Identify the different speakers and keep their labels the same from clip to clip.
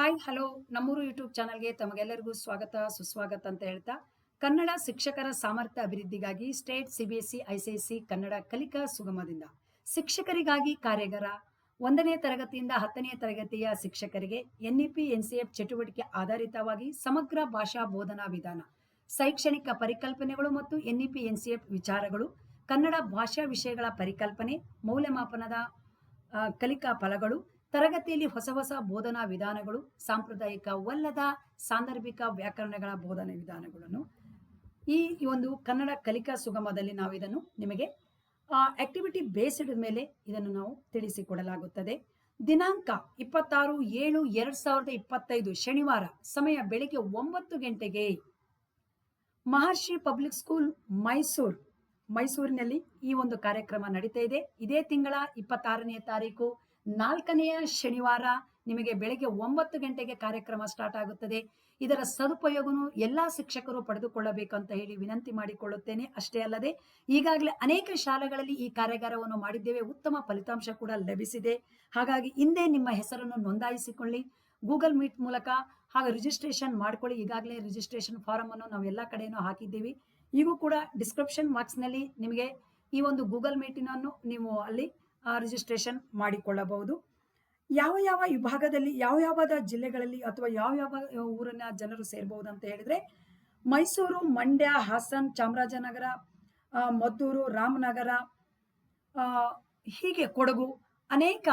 Speaker 1: Hi hello ನಮ್ಮೂರು YouTube ಚಾನಲ್ಗೆ ತಮಗೆಲ್ಲರಿಗೂ ಸ್ವಾಗತ, ಸುಸ್ವಾಗತ ಅಂತ ಹೇಳ್ತಾ, ಕನ್ನಡ ಶಿಕ್ಷಕರ ಸಾಮರ್ಥ್ಯ ಅಭಿವೃದ್ಧಿಗಾಗಿ ಸ್ಟೇಟ್ ಸಿಬಿಎಸ್ಇ ಐಸಿಎಸ್ಸಿ ಕನ್ನಡ ಕಲಿಕಾ ಸುಗಮದಿಂದ. ಶಿಕ್ಷಕರಿಗಾಗಿ ಕಾರ್ಯಾಗಾರ, ಒಂದನೇ ತರಗತಿಯಿಂದ ಹತ್ತನೇ ತರಗತಿಯ ಶಿಕ್ಷಕರಿಗೆ ಎನ್ಇಪಿ ಎನ್ಸಿಎಫ್ ಚಟುವಟಿಕೆ ಆಧಾರಿತವಾಗಿ ಸಮಗ್ರ ಭಾಷಾ ಬೋಧನಾ ವಿಧಾನ, ಶೈಕ್ಷಣಿಕ ಪರಿಕಲ್ಪನೆಗಳು ಮತ್ತು ಎನ್ಇಪಿ ಎನ್ಸಿಎಫ್ ವಿಚಾರಗಳು, ಕನ್ನಡ ಭಾಷಾ ವಿಷಯಗಳ ಪರಿಕಲ್ಪನೆ, ಮೌಲ್ಯಮಾಪನದ ಕಲಿಕಾ ಫಲಗಳು ತರಗತಿಯಲ್ಲಿ ಹೊಸ ಹೊಸ ಬೋಧನಾ ವಿಧಾನಗಳು, ಸಾಂಪ್ರದಾಯಿಕವಲ್ಲದ ಸಾಂದರ್ಭಿಕ ವ್ಯಾಕರಣಗಳ ಬೋಧನಾ ವಿಧಾನಗಳನ್ನು. ಈ ಒಂದು ಕನ್ನಡ ಕಲಿಕಾ ಸುಗಮದಲ್ಲಿ ನಾವು ಇದನ್ನು ನಿಮಗೆ ಆಕ್ಟಿವಿಟಿ ಬೇಸ್ಡ್ ಮೇಲೆ ಇದನ್ನು ನಾವು ತಿಳಿಸಿಕೊಡಲಾಗುತ್ತದೆ. ದಿನಾಂಕ ಇಪ್ಪತ್ತಾರು ಏಳು ಎರಡ್ ಸಾವಿರದ ಇಪ್ಪತ್ತೈದು ಶನಿವಾರ ಸಮಯ ಬೆಳಿಗ್ಗೆ ಒಂಬತ್ತು ಗಂಟೆಗೆ. ಮಹರ್ಷಿ ಪಬ್ಲಿಕ್ ಸ್ಕೂಲ್ ಮೈಸೂರು, ಮೈಸೂರಿನಲ್ಲಿ ಈ ಒಂದು ಕಾರ್ಯಕ್ರಮ ನಡೀತಾ ಇದೆ. ಇದೇ ತಿಂಗಳ ಇಪ್ಪತ್ತಾರನೇ ತಾರೀಕು ನಾಲ್ಕನೆಯ ಶನಿವಾರ ನಿಮಗೆ ಬೆಳಗ್ಗೆ ಒಂಬತ್ತು ಗಂಟೆಗೆ ಕಾರ್ಯಕ್ರಮ ಸ್ಟಾರ್ಟ್ ಆಗುತ್ತದೆ. ಇದರ ಸದುಪಯೋಗನು ಎಲ್ಲಾ ಶಿಕ್ಷಕರು ಪಡೆದುಕೊಳ್ಳಬೇಕು ಅಂತ ಹೇಳಿ ವಿನಂತಿ ಮಾಡಿಕೊಳ್ಳುತ್ತೇನೆ. ಅಷ್ಟೇ ಅಲ್ಲದೆ, ಈಗಾಗಲೇ ಅನೇಕ ಶಾಲೆಗಳಲ್ಲಿ ಈ ಕಾರ್ಯಾಗಾರವನ್ನು ಮಾಡಿದ್ದೇವೆ. ಉತ್ತಮ ಫಲಿತಾಂಶ ಕೂಡ ಲಭಿಸಿದೆ. ಹಾಗಾಗಿ ಹಿಂದೆ ನಿಮ್ಮ ಹೆಸರನ್ನು ನೋಂದಾಯಿಸಿಕೊಳ್ಳಿ. ಗೂಗಲ್ ಮೀಟ್ ಮೂಲಕ ಹಾಗೂ ರಿಜಿಸ್ಟ್ರೇಷನ್ ಮಾಡ್ಕೊಳ್ಳಿ. ಈಗಾಗಲೇ ರಿಜಿಸ್ಟ್ರೇಷನ್ ಫಾರಂ ಅನ್ನು ನಾವು ಎಲ್ಲ ಕಡೆಯೂ ಹಾಕಿದ್ದೀವಿ. ಈಗೂ ಕೂಡ ಡಿಸ್ಕ್ರಿಪ್ಷನ್ ಬಾಕ್ಸ್ನಲ್ಲಿ ನಿಮಗೆ ಈ ಒಂದು ಗೂಗಲ್ ಮೀಟಿನನ್ನು ನೀವು ಅಲ್ಲಿ ರಿಜಿಸ್ಟ್ರೇಷನ್ ಮಾಡಿಕೊಳ್ಳಬಹುದು. ಯಾವ ಯಾವ ವಿಭಾಗದಲ್ಲಿ, ಯಾವ ಯಾವ ಜಿಲ್ಲೆಗಳಲ್ಲಿ ಅಥವಾ ಯಾವ ಯಾವ ಊರಿನ ಜನರು ಸೇರಬಹುದು ಅಂತ ಹೇಳಿದ್ರೆ, ಮೈಸೂರು, ಮಂಡ್ಯ, ಹಾಸನ್, ಚಾಮರಾಜನಗರ ಮದ್ದೂರು, ರಾಮನಗರ ಹೀಗೆ ಕೊಡಗು ಅನೇಕ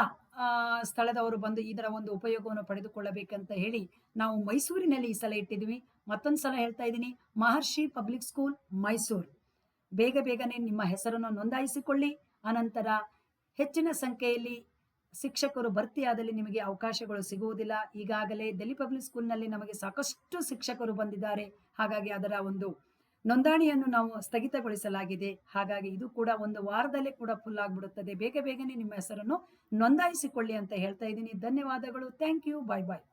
Speaker 1: ಸ್ಥಳದವರು ಬಂದು ಇದರ ಒಂದು ಉಪಯೋಗವನ್ನು ಪಡೆದುಕೊಳ್ಳಬೇಕಂತ ಹೇಳಿ ನಾವು ಮೈಸೂರಿನಲ್ಲಿ ಈ ಸಲ ಇಟ್ಟಿದ್ವಿ ಮತ್ತೊಂದು ಸಲ ಹೇಳ್ತಾ ಇದ್ದೀನಿ, ಮಹರ್ಷಿ ಪಬ್ಲಿಕ್ ಸ್ಕೂಲ್ ಮೈಸೂರು. ಬೇಗ ಬೇಗನೆ ನಿಮ್ಮ ಹೆಸರನ್ನು ನೋಂದಾಯಿಸಿಕೊಳ್ಳಿ. ಅನಂತರ ಹೆಚ್ಚಿನ ಸಂಖ್ಯೆಯಲ್ಲಿ ಶಿಕ್ಷಕರು ಭರ್ತಿಯಾದಲ್ಲಿ ನಿಮಗೆ ಅವಕಾಶಗಳು ಸಿಗುವುದಿಲ್ಲ. ಈಗಾಗಲೇ ಡೆಲ್ಲಿ ಪಬ್ಲಿಕ್ ಸ್ಕೂಲ್ನಲ್ಲಿ ನಮಗೆ ಸಾಕಷ್ಟು ಶಿಕ್ಷಕರು ಬಂದಿದ್ದಾರೆ. ಹಾಗಾಗಿ ಅದರ ಒಂದು ನೋಂದಣಿಯನ್ನು ನಾವು ಸ್ಥಗಿತಗೊಳಿಸಲಾಗಿದೆ. ಹಾಗಾಗಿ ಇದು ಕೂಡ ಒಂದು ವಾರದಲ್ಲೇ ಕೂಡ ಫುಲ್ ಆಗ್ಬಿಡುತ್ತದೆ. ಬೇಗ ಬೇಗನೆ ನಿಮ್ಮ ಹೆಸರನ್ನು ನೋಂದಾಯಿಸಿಕೊಳ್ಳಿ ಅಂತ ಹೇಳ್ತಾ ಇದ್ದೀನಿ. ಧನ್ಯವಾದಗಳು. Thank you bye bye